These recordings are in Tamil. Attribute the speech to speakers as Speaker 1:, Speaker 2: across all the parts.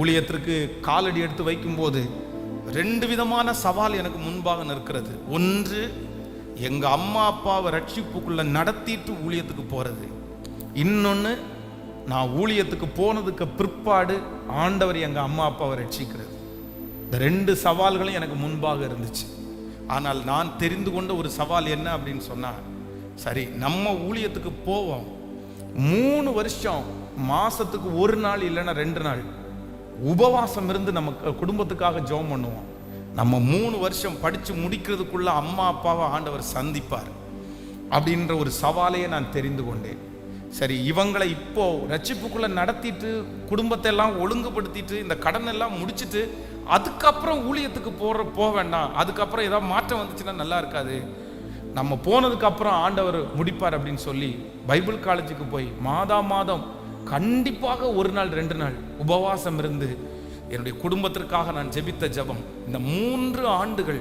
Speaker 1: ஊழியத்திற்கு காலடி எடுத்து வைக்கும்போது ரெண்டு விதமான சவால் எனக்கு முன்பாக நிற்கிறது. ஒன்று எங்கள் அம்மா அப்பாவை ரட்சிப்புக்குள்ள நடத்திட்டு ஊழியத்துக்கு போகிறது இன்னொன்று நான் ஊழியத்துக்கு போனதுக்கு பிற்பாடு ஆண்டவர் எங்கள் அம்மா அப்பாவை ரட்சிக்கிறது. இந்த ரெண்டு சவால்களும் எனக்கு முன்பாக இருந்துச்சு. ஆனால் நான் தெரிந்து கொண்ட ஒரு சவால் என்ன அப்படின்னு சொன்னால் சரி நம்ம ஊழியத்துக்கு போவோம். மூணு வருஷம் மாதத்துக்கு ஒரு நாள் இல்லைன்னா ரெண்டு நாள். உபவாசம் இருந்து நம்ம குடும்பத்துக்காக ஜெபம் பண்ணுவோம். நம்ம மூணு வருஷம் படித்து முடிக்கிறதுக்குள்ள அம்மா அப்பாவை ஆண்டவர் சந்திப்பார். அப்படின்ற ஒரு சவாலையே நான் தெரிந்து கொண்டேன். சரி இவங்களை இப்போ ரட்சிப்புக்குள்ளே நடத்திட்டு குடும்பத்தை எல்லாம் ஒழுங்குபடுத்திட்டு இந்த கடன் எல்லாம் முடிச்சிட்டு அதுக்கப்புறம் ஊழியத்துக்கு போற போக வேண்டாம். அதுக்கப்புறம் ஏதாவது மாற்றம் வந்துச்சுன்னா நல்லா இருக்காது. நம்ம போனதுக்கு அப்புறம் ஆண்டவர் முடிப்பார் அப்படின்னு சொல்லி பைபிள் காலேஜுக்கு போய் மாதா மாதம் கண்டிப்பாக ஒரு நாள் ரெண்டு நாள் உபவாசம் இருந்து என்னுடைய குடும்பத்திற்காக நான் ஜெபித்த ஜெபம். இந்த மூன்று ஆண்டுகள்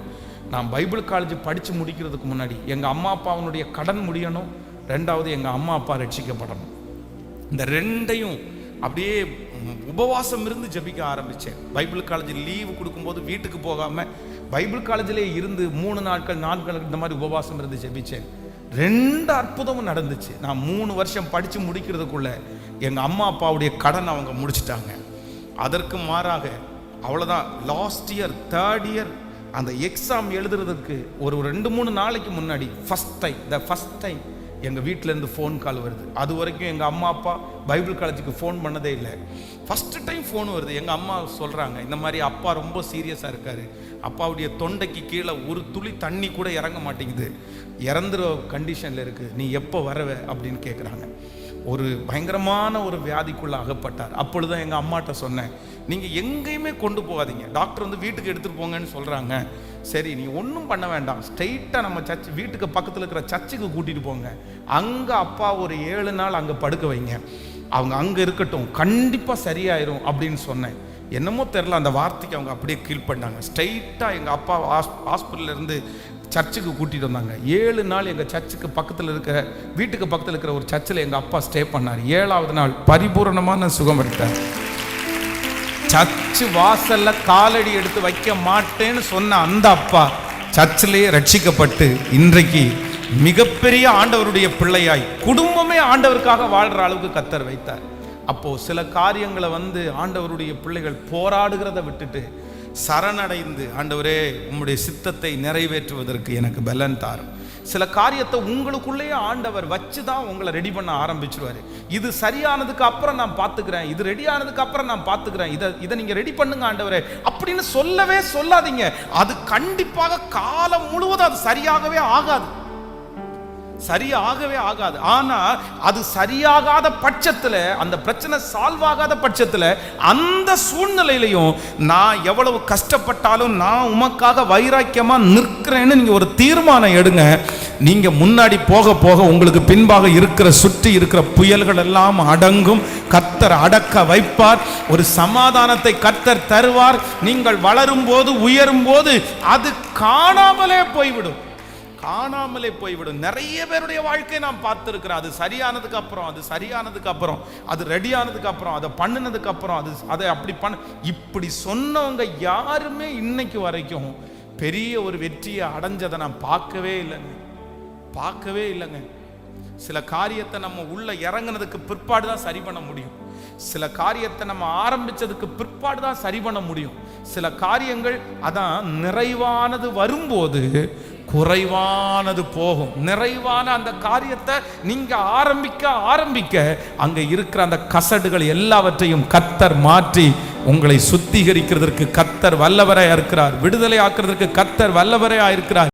Speaker 1: நான் பைபிள் காலேஜ் படித்து முடிக்கிறதுக்கு முன்னாடி எங்கள் அம்மா அப்பாவுடைய கடன் முடியணும். ரெண்டாவது எங்கள் அம்மா அப்பா ரட்சிக்கப்படணும். இந்த ரெண்டையும் அப்படியே உபவாசம் இருந்து ஜெபிக்க ஆரம்பித்தேன் பைபிள் காலேஜ் லீவு கொடுக்கும்போது வீட்டுக்கு போகாமல் பைபிள் காலேஜிலே இருந்து மூணு நாட்கள் நாட்கள் இந்த மாதிரி உபவாசம் இருந்து ஜபித்தேன் ரெண்டு அற்புதமும் நடந்துச்சு. நான் மூணு வருஷம் படித்து முடிக்கிறதுக்குள்ள எங்கள் அம்மா அப்பாவுடைய கடன் அவங்க முடிச்சிட்டாங்க. அதற்கு மாறாக அவ்வளோதான் லாஸ்ட் இயர் தேர்ட் இயர் அந்த எக்ஸாம் எழுதுறதுக்கு ஒரு ரெண்டு மூணு நாளைக்கு முன்னாடி first time the first time எங்கள் வீட்டிலேருந்து ஃபோன் கால் வருது. அது வரைக்கும் எங்கள் அம்மா அப்பா பைபிள் காலேஜுக்கு ஃபோன் பண்ணதே இல்லை. ஃபஸ்ட்டு டைம் ஃபோன் வருது. எங்கள் அம்மா சொல்கிறாங்க இந்த மாதிரி அப்பா ரொம்ப சீரியஸாக இருக்கார். அப்பாவுடைய தொண்டைக்கு கீழே ஒரு துளி தண்ணி கூட இறங்க மாட்டேங்குது. இறந்துற கண்டிஷனில் இருக்குது நீ எப்போ வரவ? அப்படின்னு கேட்குறாங்க ஒரு பயங்கரமான ஒரு வியாதிக்குள்ளே அகப்பட்டார். அப்பொழுதுதான் எங்கள் அம்மாட்ட சொன்னேன் நீங்கள் எங்கேயுமே கொண்டு போகாதீங்க. டாக்டர் வந்து வீட்டுக்கு எடுத்துகிட்டு போங்கன்னு சொல்கிறாங்க சரி நீ ஒன்றும் பண்ண வேண்டாம். ஸ்ட்ரெயிட்டாக நம்ம சர்ச் வீட்டுக்கு பக்கத்தில் இருக்கிற சர்ச்சுக்கு கூட்டிகிட்டு போங்க. அங்கே அப்பா ஒரு ஏழு நாள் அங்கே படுக்க வைங்க. அவங்க அங்கே இருக்கட்டும். கண்டிப்பாக சரியாயிரும் அப்படின்னு சொன்னேன். என்னமோ தெரில அந்த வார்த்தைக்கு அவங்க அப்படியே கீழ் பண்ணாங்க ஸ்ட்ரெயிட்டாக எங்கள் அப்பா ஹாஸ் ஹாஸ்பிட்டலேருந்து சர்ச்சுக்கு கூட்டிகிட்டு வந்தாங்க. ஏழு நாள் எங்கள் சர்ச்சுக்கு பக்கத்தில் இருக்கிற வீட்டுக்கு பக்கத்தில் இருக்கிற ஒரு சர்ச்சில் எங்கள் அப்பா ஸ்டே பண்ணார். ஏழாவது நாள் பரிபூரணமான சுகம் எடுத்தார் சர்ச்சு வாசலில் காலடி எடுத்து வைக்க மாட்டேன்னு சொன்ன அந்த அப்பா சர்ச்சிலேயே ரட்சிக்கப்பட்டு இன்றைக்கு மிகப்பெரிய ஆண்டவருடைய பிள்ளையாய் குடும்பமே ஆண்டவருக்காக வாழ்கிற அளவுக்கு கத்தர் வைத்தார். அப்போது சில காரியங்களை வந்து ஆண்டவருடைய பிள்ளைகள் போராடுகிறத விட்டுட்டு சரணடைந்து ஆண்டவரே உம்முடைய சித்தத்தை நிறைவேற்றுவதற்கு எனக்கு பலன் தாரும். சில காரியத்தை உங்களுக்குள்ளேயே ஆண்டவர் வச்சு தான் உங்களை ரெடி பண்ண ஆரம்பிச்சிருவார். இது சரியானதுக்கு அப்புறம் நான் பார்த்துக்கிறேன் இது ரெடி ஆனதுக்கு அப்புறம் நான் பார்த்துக்கிறேன் இதை இதை நீங்கள் ரெடி பண்ணுங்க ஆண்டவரே. அப்படின்னு சொல்லவே சொல்லாதீங்க. அது கண்டிப்பாக காலம் முழுவதும் அது சரியாகவே ஆகாது. சரியாகவே ஆகாது. ஆனா அது சரியாகாத பட்சத்துல அந்த பிரச்சனை சால்வ் ஆகாத பட்சத்துல அந்த சூழ்நிலையிலையும் நான் எவ்வளவு கஷ்டப்பட்டாலும் நான் உமக்காக வைராக்கியமா நிற்கிறேன்னு நீங்க ஒரு தீர்மானம் எடுங்க. நீங்க முன்னாடி போக போக உங்களுக்கு பின்பாக இருக்கிற சுற்றி இருக்கிற புயல்கள் எல்லாம் அடங்கும். கத்தர் அடக்க வைப்பார். ஒரு சமாதானத்தை கத்தர் தருவார். நீங்கள் வளரும் போது உயரும் போது அது காணாமலே போய்விடும். காணாமலே போய்விடும். நிறைய பேருடைய வாழ்க்கையை நான் பார்த்துருக்கிறேன் அது சரியானதுக்கு அப்புறம் அது சரியானதுக்கு அப்புறம் அது ரெடியானதுக்கு அப்புறம் அதை பண்ணினதுக்கு அப்புறம் அது அதை அப்படி பண்ண இப்படி சொன்னவங்க யாருமே இன்னைக்கு வரைக்கும் பெரிய ஒரு வெற்றியை அடைஞ்சதை நான் பார்க்கவே இல்லைங்க. பார்க்கவே இல்லைங்க. சில காரியத்தை நம்ம உள்ள இறங்குனதுக்கு பிற்பாடு தான் சரி பண்ண முடியும். சில காரியத்தை நம்ம ஆரம்பிச்சதுக்கு பிற்பாடு தான் சரி பண்ண முடியும். சில காரியங்கள் அதான் நிறைவானது வரும்போது குறைவானது போகும். நிறைவான அந்த காரியத்தை நீங்க ஆரம்பிக்க ஆரம்பிக்க அங்க இருக்கிற அந்த கசடுகள் எல்லாவற்றையும் கத்தர் மாற்றி உங்களை சுத்திகரிக்கிறதற்கு கத்தர் வல்லவராய் இருக்கிறார் விடுதலை ஆக்குறதற்கு கத்தர் வல்லவராய் இருக்கிறார்